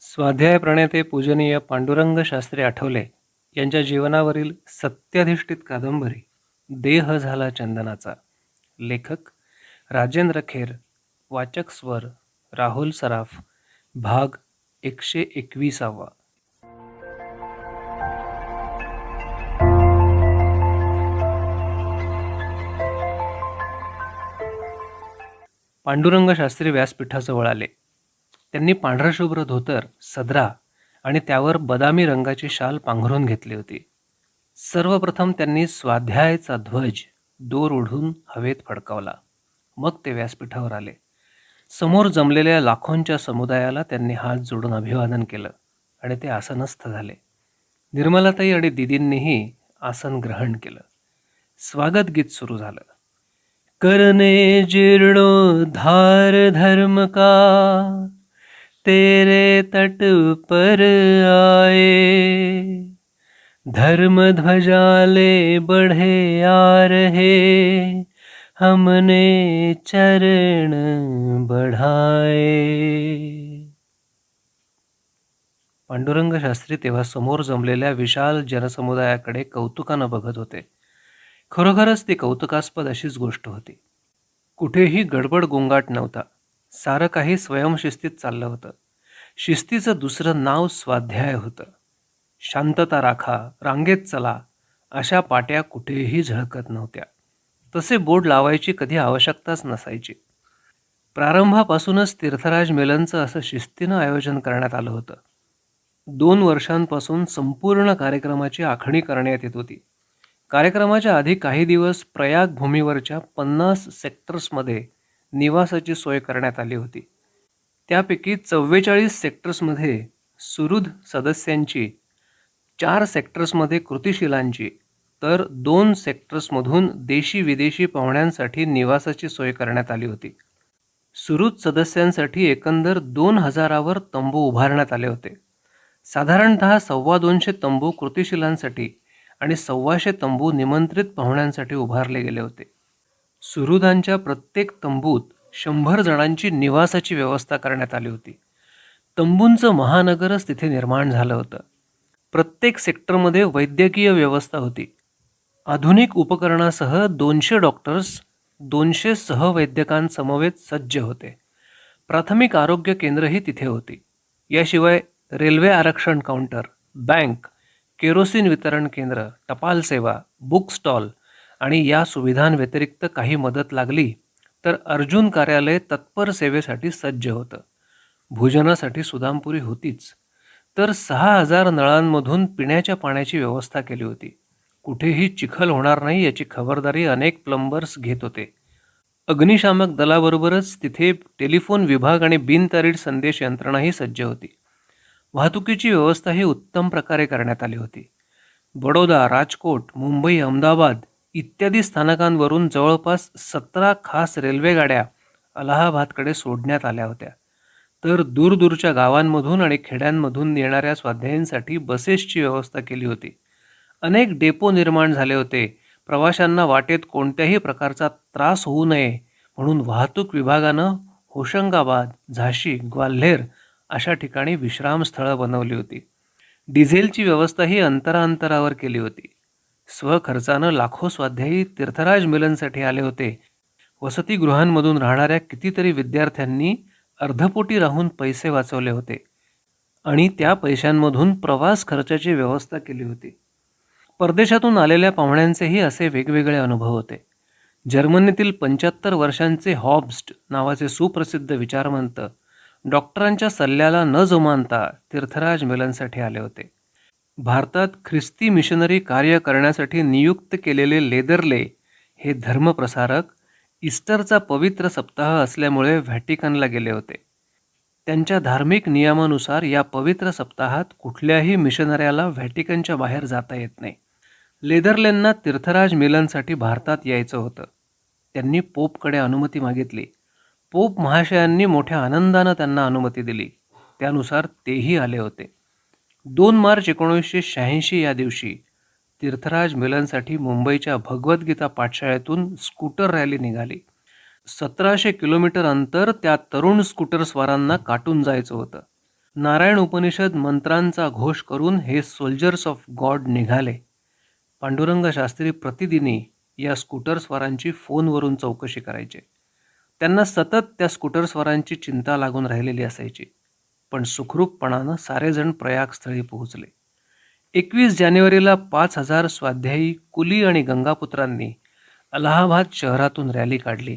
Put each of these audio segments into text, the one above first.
स्वाध्याय प्रणेते पूजनीय पांडुरंग शास्त्री आठवले यांच्या जीवनावरील सत्याधिष्ठित कादंबरी देह झाला चंदनाचा. लेखक राजेंद्र खेर वाचक स्वर राहुल सराफ भाग एकशे एकविसावा. पांडुरंग शास्त्री व्यासपीठाजवळ आले. त्यांनी पांढराशुभ्र धोतर सदरा आणि त्यावर बदामी रंगाची शाल पांघरून घेतली होती. सर्वप्रथम त्यांनी स्वाध्यायाचा ध्वज दोर ओढून हवेत फडकावला. मग ते व्यासपीठावर आले. समोर जमलेल्या लाखोंच्या समुदायाला त्यांनी हात जोडून अभिवादन केलं आणि ते आसनस्थ झाले. निर्मलाताई आणि दिदींनीही आसन ग्रहण केलं. स्वागत गीत सुरू झालं. करणे जीर्णोद्धार धर्म का? तेरे तट पर आए। धर्म ध्वजाले बढ़े आ रहे। हमने चरण बढ़ाए। पांडुरंग शास्त्री तेव्हा समोर जमलेल्या विशाल जनसमुदायाकडे कौतुकानं बघत होते. खरोखरच ती कौतुकास्पद अशीच गोष्ट होती. कुठेही गडबड गोंगाट नव्हता. सारं काही स्वयंशिस्तीत चाललं होतं. शिस्तीचं दुसरं नाव स्वाध्याय होतं. शांतता राखा रांगेत चला अशा पाट्या कुठेही झळकत नव्हत्या. तसे बोर्ड लावायची कधी आवश्यकताच नसायची. प्रारंभापासूनच तीर्थराज मेलनचं असं शिस्तीनं आयोजन करण्यात आलं होतं. दोन वर्षांपासून संपूर्ण कार्यक्रमाची आखणी करण्यात येत होती. कार्यक्रमाच्या आधी काही दिवस प्रयाग भूमीवरच्या पन्नास सेक्टर्समध्ये निवासाची सोय करण्यात आली होती. त्यापैकी चव्वेचाळीस सेक्टर्समध्ये सुहृद सदस्यांची चार सेक्टर्समध्ये कृतिशिलांची तर दोन सेक्टर्समधून देशी विदेशी पाहुण्यांसाठी निवासाची सोय करण्यात आली होती. सुहृद सदस्यांसाठी एकंदर दोन हजारावर तंबू उभारण्यात आले होते. साधारणतः सव्वा दोनशे तंबू कृतिशिलांसाठी आणि सव्वाशे तंबू निमंत्रित पाहुण्यांसाठी उभारले गेले होते. सुहृदांच्या प्रत्येक तंबूत शंभर जणांची निवासाची व्यवस्था करण्यात आली होती. तंबूंचं महानगरच तिथे निर्माण झालं होतं. प्रत्येक सेक्टरमध्ये वैद्यकीय व्यवस्था होती. आधुनिक उपकरणासह दोनशे डॉक्टर्स दोनशे सहवैद्यकांसमवेत सज्ज होते. प्राथमिक आरोग्य केंद्रही तिथे होती. याशिवाय रेल्वे आरक्षण काउंटर बँक केरोसिन वितरण केंद्र टपाल सेवा बुक स्टॉल आणि या सुविधांव्यतिरिक्त काही मदत लागली तर अर्जुन कार्यालय तत्पर सेवेसाठी सज्ज होतं. भोजनासाठी सुदामपुरी होतीच. तर सहा हजार नळांमधून पिण्याच्या पाण्याची व्यवस्था केली होती. कुठेही चिखल होणार नाही याची खबरदारी अनेक प्लंबर्स घेत होते. अग्निशामक दलाबरोबरच तिथे टेलिफोन विभाग आणि बिनतारीड संदेश यंत्रणाही सज्ज होती. वाहतुकीची व्यवस्थाही उत्तम प्रकारे करण्यात आली होती. बडोदा राजकोट मुंबई अहमदाबाद इत्यादी स्थानकांवरून जवळपास सतरा खास रेल्वेगाड्या अलाहाबादकडे सोडण्यात आल्या होत्या. तर दूरदूरच्या गावांमधून आणि खेड्यांमधून येणाऱ्या स्वाध्यायींसाठी बसेसची व्यवस्था केली होती. अनेक डेपो निर्माण झाले होते. प्रवाशांना वाटेत कोणत्याही प्रकारचा त्रास होऊ नये म्हणून वाहतूक विभागानं होशंगाबाद झाशी ग्वाल्हेर अशा ठिकाणी विश्रामस्थळं बनवली होती. डिझेलची व्यवस्थाही अंतराअंतरावर केली होती. स्वखर्चानं लाखो स्वाध्यायी तीर्थराज मिलनसाठी आले होते. वसतिगृहांमधून राहणाऱ्या कितीतरी विद्यार्थ्यांनी अर्धपोटी राहून पैसे वाचवले होते आणि त्या पैशांमधून प्रवास खर्चाची व्यवस्था केली होती. परदेशातून आलेल्या पाहुण्यांचेही असे वेगवेगळे अनुभव होते. जर्मनीतील पंच्याहत्तर वर्षांचे हॉब्स्ट नावाचे सुप्रसिद्ध विचारवंत डॉक्टरांच्या सल्ल्याला न जुमानता तीर्थराज मिलनसाठी आले होते. भारतात ख्रिस्ती मिशनरी कार्य करण्यासाठी नियुक्त केलेले लेदरले हे धर्मप्रसारक इस्टरचा पवित्र सप्ताह असल्यामुळे व्हॅटिकनला गेले होते. त्यांच्या धार्मिक नियमानुसार या पवित्र सप्ताहात कुठल्याही मिशनऱ्याला व्हॅटिकनच्या बाहेर जाता येत नाही. लेदरलेंना तीर्थराज मिलनसाठी भारतात यायचं होतं. त्यांनी पोपकडे अनुमती मागितली. पोप महाशयांनी मोठ्या आनंदानं त्यांना अनुमती दिली. त्यानुसार तेही आले होते. दोन मार्च एकोणीसशे शहाऐंशी या दिवशी तीर्थराज मिलनसाठी मुंबईच्या भगवद्गीता पाठशाळेतून स्कूटर रॅली निघाली. सतराशे किलोमीटर अंतर त्या तरुण स्कूटरस्वारांना काटून जायचं होतं. नारायण उपनिषद मंत्रांचा घोष करून हे सोल्जर्स ऑफ गॉड निघाले. पांडुरंग शास्त्री प्रतिदिनी या स्कूटरस्वारांची फोनवरून चौकशी करायचे. त्यांना सतत त्या स्कूटरस्वारांची चिंता लागून राहिलेली असायची. पण सुखरूपपणानं सारेजण प्रयागस्थळी पोहोचले. एकवीस जानेवारीला पाच हजार स्वाध्यायी कुली आणि गंगापुत्रांनी अलाहाबाद शहरातून रॅली काढली.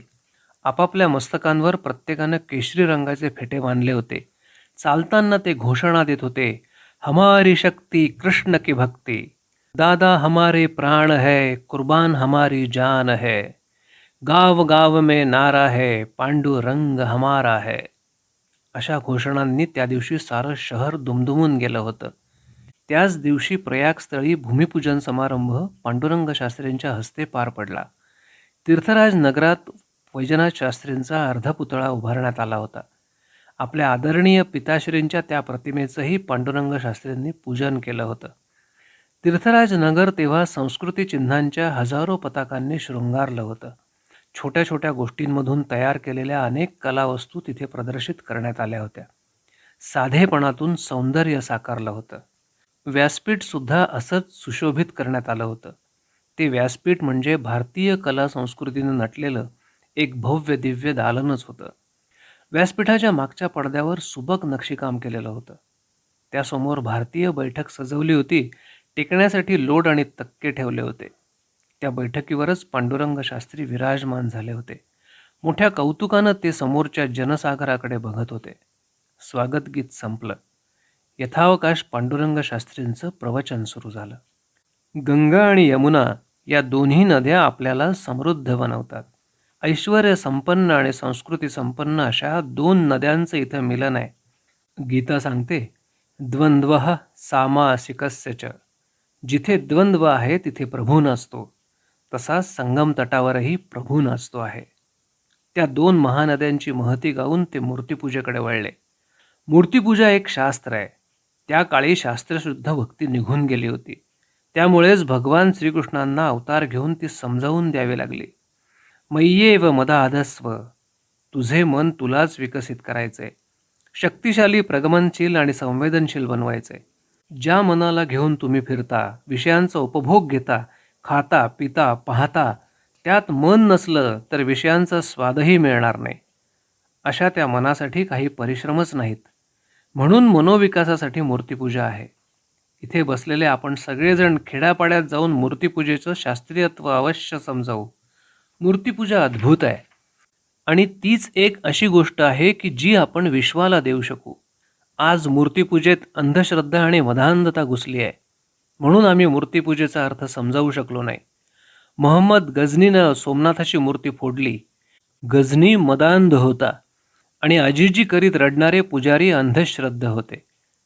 आपापल्या मस्तकांवर प्रत्येकानं केशरी रंगाचे फेटे बांधले होते. चालताना ते घोषणा देत होते हमारी शक्ती कृष्ण की भक्ती दादा हमारे प्राण है कुर्बान हमारी जान है गाव गाव में नारा है पांडुरंग हमारा है। अशा घोषणांनी त्या दिवशी सारं शहर दुमदुमून गेलं होतं. त्याच दिवशी प्रयागस्थळी भूमिपूजन समारंभ पांडुरंग शास्त्रींच्या हस्ते पार पडला. तीर्थराज नगरात वैजनाथ शास्त्रींचा अर्धपुतळा उभारण्यात आला होता. आपल्या आदरणीय पिताश्रींच्या त्या प्रतिमेचंही पांडुरंग शास्त्रींनी पूजन केलं होतं. तीर्थराज नगर तेव्हा संस्कृती चिन्हांच्या हजारो पताकांनी शृंगारलं होतं. छोट्या छोट्या गोष्टींमधून तयार केलेल्या अनेक कलावस्तू तिथे प्रदर्शित करण्यात आल्या होत्या. साधेपणातून सौंदर्य साकारलं होतं. व्यासपीठसुद्धा असंच सुशोभित करण्यात आलं होतं. ते व्यासपीठ म्हणजे भारतीय कला संस्कृतीनं नटलेलं एक भव्य दिव्य दालनच होतं. व्यासपीठाच्या मागच्या पडद्यावर सुबक नक्षीकाम केलेलं होतं. त्यासमोर भारतीय बैठक सजवली होती टिकण्यासाठी लोड आणि तक्के ठेवले होते. त्या बैठकीवरच पांडुरंग शास्त्री विराजमान झाले होते. मोठ्या कौतुकानं ते समोरच्या जनसागराकडे बघत होते. स्वागत गीत संपलं. यथावकाश पांडुरंग शास्त्रींचं प्रवचन सुरू झालं. गंगा आणि यमुना या दोन्ही नद्या आपल्याला समृद्ध बनवतात. ऐश्वर संपन्न आणि संस्कृती संपन्न अशा दोन नद्यांचं इथं मिलन आहे. गीता सांगते द्वंद्व सामासिकस्य च. जिथे द्वंद्व आहे तिथे प्रभू नसतो. तसा संगम तटावरही प्रभू नाचतो आहे. त्या दोन महानद्यांची महती गाऊन ते मूर्तिपूजेकडे वळले. मूर्तिपूजा एक शास्त्र आहे. त्या काळी शास्त्रशुद्ध भक्ती निघून गेली होती. त्यामुळेच भगवान श्रीकृष्णांना अवतार घेऊन ती समजावून द्यावी लागली. मय्ये व मदाधस्व तुझे मन तुलाच विकसित करायचंय शक्तिशाली प्रगमनशील आणि संवेदनशील बनवायचंय ज्या मनाला घेऊन तुम्ही फिरता विषयांचा उपभोग घेता खाता पिता पाहता त्यात मन नसलं तर विषयांचा स्वादही मिळणार नाही. अशा त्या मनासाठी काही परिश्रमच नाहीत. म्हणून मनोविकासासाठी मूर्तिपूजा आहे. इथे बसलेले आपण सगळेजण खेड्यापाड्यात जाऊन मूर्तिपूजेचं शास्त्रीयत्व अवश्य समजावू. मूर्तिपूजा अद्भुत आहे. आणि तीच एक अशी गोष्ट आहे की जी आपण विश्वाला देऊ शकू. आज मूर्तिपूजेत अंधश्रद्धा आणि मधांधता घुसली आहे. म्हणून आम्ही मूर्तीपूजेचा अर्थ समजावू शकलो नाही. मोहम्मद गझनीनं सोमनाथाची मूर्ती फोडली. गझनी मदांध होता आणि आजीजी करीत रडणारे पुजारी अंधश्रद्ध होते.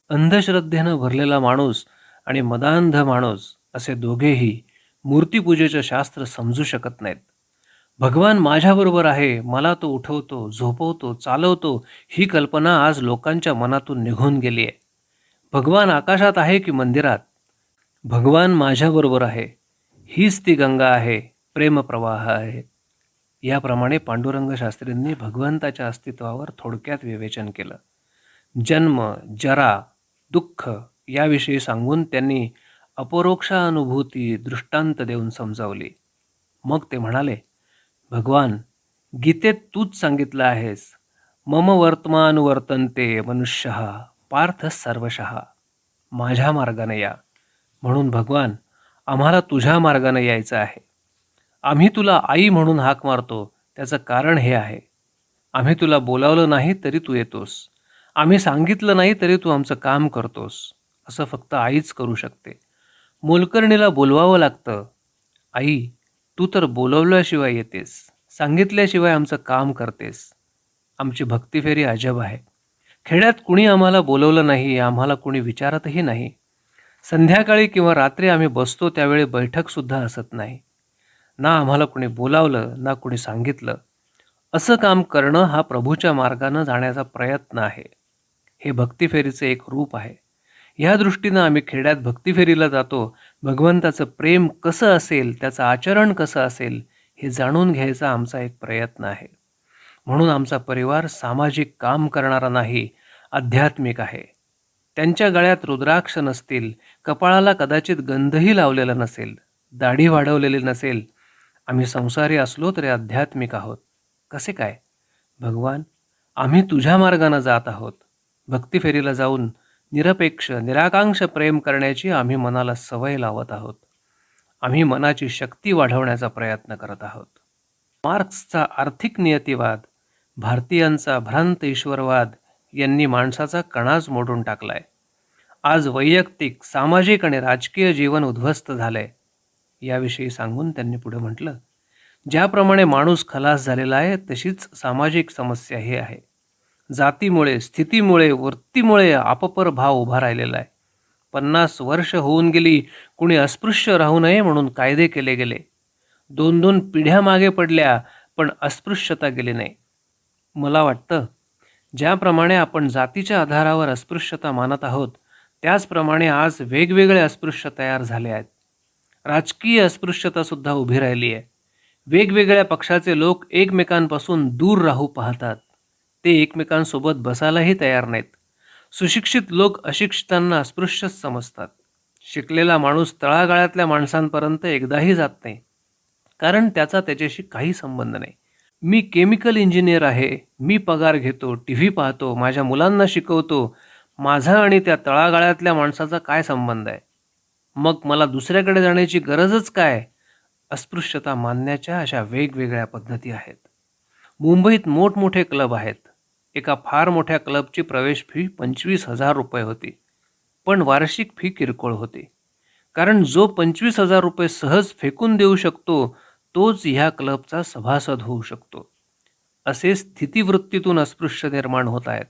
अंधश्रद्धेनं भरलेला माणूस आणि मदांध माणूस असे दोघेही मूर्तीपूजेचं शास्त्र समजू शकत नाहीत. भगवान माझ्याबरोबर आहे मला तो उठवतो झोपवतो चालवतो ही कल्पना आज लोकांच्या मनातून निघून गेली आहे भगवान आकाशात आहे की मंदिरात? भगवान माझ्याबरोबर आहे. हीच ती गंगा आहे प्रेमप्रवाह आहे. याप्रमाणे पांडुरंग शास्त्रींनी भगवंताच्या अस्तित्वावर थोडक्यात विवेचन केलं. जन्म जरा दुःख याविषयी सांगून त्यांनी अपरोक्षानुभूती दृष्टांत देऊन समजावली. मग ते म्हणाले भगवान गीतेत तूच सांगितलं आहेस. मम वर्तमान वर्तनते मनुष्य पार्थ सर्वशः. माझ्या मार्गाने या. म्हणून भगवान आम्हाला तुझ्या मार्गाने यायचं आहे. आम्ही तुला आई म्हणून हाक मारतो त्याचं कारण हे आहे. आम्ही तुला बोलावलं नाही तरी तू येतोस. आम्ही सांगितलं नाही तरी तू आमचं काम करतोस असं फक्त आईच करू शकते. मोलकर्णीला बोलवावं लागतं. आई तू तर बोलवल्याशिवाय येतेस सांगितल्याशिवाय आमचं काम करतेस. आमची भक्तिफेरी अजब आहे. खेड्यात कुणी आम्हाला बोलवलं नाही आम्हाला कुणी विचारतही नाही. संध्याकाळी किंवा रात्री आम्ही बसतो त्यावेळी बैठकसुद्धा असत नाही. ना आम्हाला कुणी बोलावलं ना कुणी सांगितलं. असं काम करणं हा प्रभूच्या मार्गानं जाण्याचा प्रयत्न आहे. हे भक्तीफेरीचं एक रूप आहे. ह्या दृष्टीनं आम्ही खेड्यात भक्तिफेरीला जातो. भगवंताचं प्रेम कसं असेल त्याचं आचरण कसं असेल हे जाणून घ्यायचा आमचा एक प्रयत्न आहे. म्हणून आमचा परिवार सामाजिक काम करणारा नाही आध्यात्मिक आहे. त्यांच्या गळ्यात रुद्राक्ष नसतील कपाळाला कदाचित गंधही लावलेला नसेल दाढी वाढवलेली नसेल आम्ही संसारी असलो तरी आध्यात्मिक आहोत. कसे काय? भगवान आम्ही तुझ्या मार्गानं जात आहोत. भक्तिफेरीला जाऊन निरपेक्ष निराकांक्ष प्रेम करण्याची आम्ही मनाला सवय लावत आहोत. आम्ही मनाची शक्ती वाढवण्याचा प्रयत्न करत आहोत. मार्क्सचा आर्थिक नियतिवाद भारतीयांचा भ्रांत ईश्वरवाद यांनी माणसाचा कणाच मोडून टाकलाय. आज वैयक्तिक सामाजिक आणि राजकीय जीवन उद्ध्वस्त झालंय. याविषयी सांगून त्यांनी पुढे म्हटलं ज्याप्रमाणे माणूस खलास झालेला आहे तशीच सामाजिक समस्या ही आहे. जातीमुळे स्थितीमुळे वृत्तीमुळे आपपर भाव उभा राहिलेला आहे. पन्नास वर्ष होऊन गेली कुणी अस्पृश्य राहू नये म्हणून कायदे केले गेले. दोन दोन पिढ्या मागे पडल्या पण अस्पृश्यता गेली नाही. मला वाटतं ज्याप्रमाणे आपण जातीच्या आधारावर अस्पृश्यता मानत आहोत त्याचप्रमाणे आज वेगवेगळे अस्पृश्य तयार झाले आहेत. राजकीय अस्पृश्यतासुद्धा उभी राहिली आहे. वेगवेगळ्या पक्षाचे लोक एकमेकांपासून दूर राहू पाहतात. ते एकमेकांसोबत बसायलाही तयार नाहीत. सुशिक्षित लोक अशिक्षितांना अस्पृश्यच समजतात. शिकलेला माणूस तळागाळातल्या माणसांपर्यंत एकदाही जात नाही. कारण त्याचा त्याच्याशी काही संबंध नाही. मी केमिकल इंजिनियर आहे. मी पगार घेतो टी व्ही पाहतो माझ्या मुलांना शिकवतो माझा आणि त्या तळागाळातल्या माणसाचा काय संबंध आहे? मग मला दुसऱ्याकडे जाण्याची गरजच काय? अस्पृश्यता मानण्याच्या अशा वेगवेगळ्या पद्धती आहेत. मुंबईत मोठमोठे क्लब आहेत. एका फार मोठ्या क्लबची प्रवेश फी पंचवीस हजार रुपये होती. पण वार्षिक फी किरकोळ होती. कारण जो पंचवीस हजार रुपये सहज फेकून देऊ शकतो तोच ह्या क्लबचा सभासद होऊ शकतो. असे स्थितीवृत्तीतून अस्पृश्य निर्माण होत आहेत.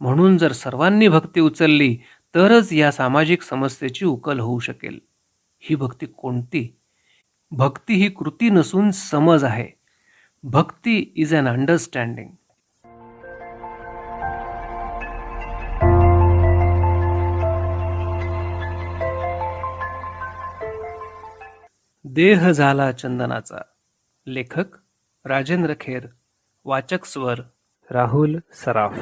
म्हणून जर सर्वांनी भक्ती उचलली तरच या सामाजिक समस्येची उकल होऊ शकेल. ही भक्ती कोणती? भक्ती ही कृती नसून समज आहे. भक्ती इज अन अंडरस्टँडिंग देह झाला चंदनाचा. लेखक राजेंद्र खेर. वाचक स्वर राहुल सराफ.